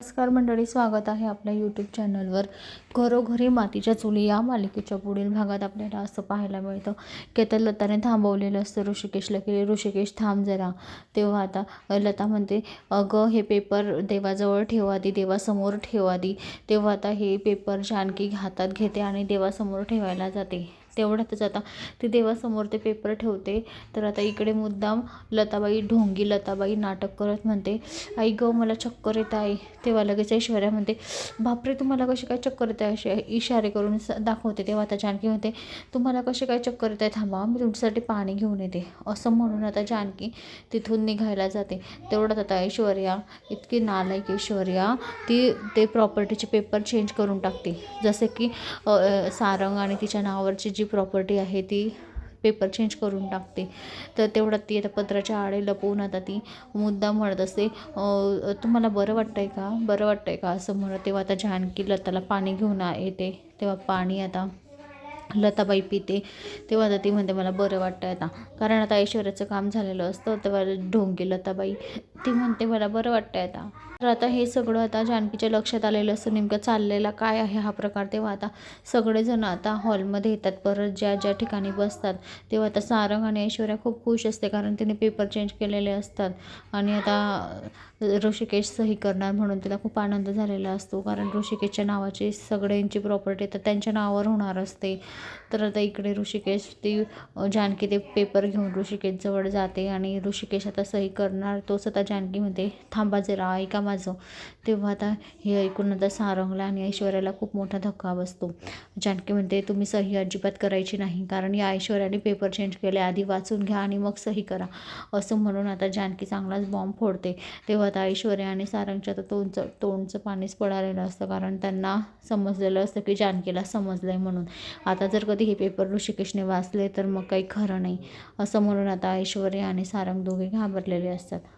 नमस्कार मंडळी स्वागत आहे आपल्या यूट्यूब चॅनलवर घरोघरी मातीच्या चुली या मालिकेच्या पुढील भागात आपल्याला असं पाहायला मिळतं. की आता लताने थांबवलेलं असतं ऋषिकेशला की ऋषिकेश थांब जरा. तेव्हा आता लता म्हणते अगं हे पेपर देवाजवळ ठेवा दी देवासमोर ठेवा दी तेव्हा आता हे पेपर जानकी हातात घेते आणि देवासमोर ठेवायला जाते. तेवढ्यातच आता ती देवासमोर ते पेपर ठेवते. तर आता इकडे मुद्दाम लताबाई ढोंगी लताबाई नाटक करत म्हणते आई गं मला चक्कर येत आहे. तेव्हा लगेच ऐश्वर्या म्हणते बापरे तुम्हाला कशी काय चक्कर येत आहे? असे इशारे करून दाखवते तेव्हा आता जानकी म्हणते तुम्हाला कशी काय चक्कर येत आहे? थांबा मी तुमच्यासाठी पाणी घेऊन येते. असं म्हणून आता जानकी तिथून निघायला जाते. तेवढ्यात आता ऐश्वर्या इतकी नालायक ऐश्वर्या ती ते प्रॉपर्टीचे पेपर चेंज करून टाकते. जसे की सारंग आणि तिच्या नावावरची जी प्रॉपर्टी आहे ती पेपर चेंज करून टाकते. तर तेवढ्यात ती आता पत्राच्या आडे लपवून आता ती मुद्दा म्हणत असते तुम्हाला बरं वाटतं आहे का? बरं वाटतं आहे का? असं म्हणत तेव्हा आता जानकी लताला पाणी घेऊन येते. तेव्हा पाणी आता लताबाई पिते. तेव्हा आता ती म्हणते मला बरं वाटतं आता. कारण आता ऐश्वर्याचं काम झालेलं असतं तेव्हा ढोंगी लताबाई ती म्हणते मला बरं वाटतं आता. तर आता हे सगळं आता जानकीच्या लक्षात आलेलं असतं नेमकं चाललेला काय आहे हा प्रकार तेव्हा आता सगळेजण आता हॉलमध्ये येतात. परत ज्या ज्या ठिकाणी बसतात तेव्हा आता सारंग आणि ऐश्वर्या खूप खुश असते कारण तिने पेपर चेंज केलेले असतात. आणि आता ऋषिकेश सही करणार म्हणून तिला खूप आनंद झालेला असतो कारण ऋषिकेशच्या नावाची सगळ्यांची प्रॉपर्टी तर त्यांच्या नावावर होणार असते. तर आता इकडे ऋषिकेश ती जानकी ते पेपर घेऊन ऋषिकेशजवळ जाते आणि ऋषिकेश आता सही करणार. तोच आता जानकी म्हणते थांबा जरा ऐका माझं तेव्हा आता हे ऐकून आता सारंगला आणि ऐश्वर्याला खूप मोठा धक्का बसतो. जानकी म्हणते तुम्ही सही अजिबात करायची नाही. कारण या ऐश्वर्याने पेपर चेंज केले. आधी वाचून घ्या आणि मग सही करा. असं म्हणून आता जानकी चांगलाच बॉम्ब फोडते. तेव्हा आता ऐश्वर्या आणि सारंगच्या तर तोंडचं तोंडचं पाणीच पडालेलं असतं. कारण त्यांना समजलेलं असतं की जानकीला समजलं आहे म्हणून. आता जर कधी हे पेपर ऋषिकेशने वाचले तर मग काही खरं नाही. असं म्हणून आता ऐश्वर्या आणि सारंग दोघे घाबरलेले असतात.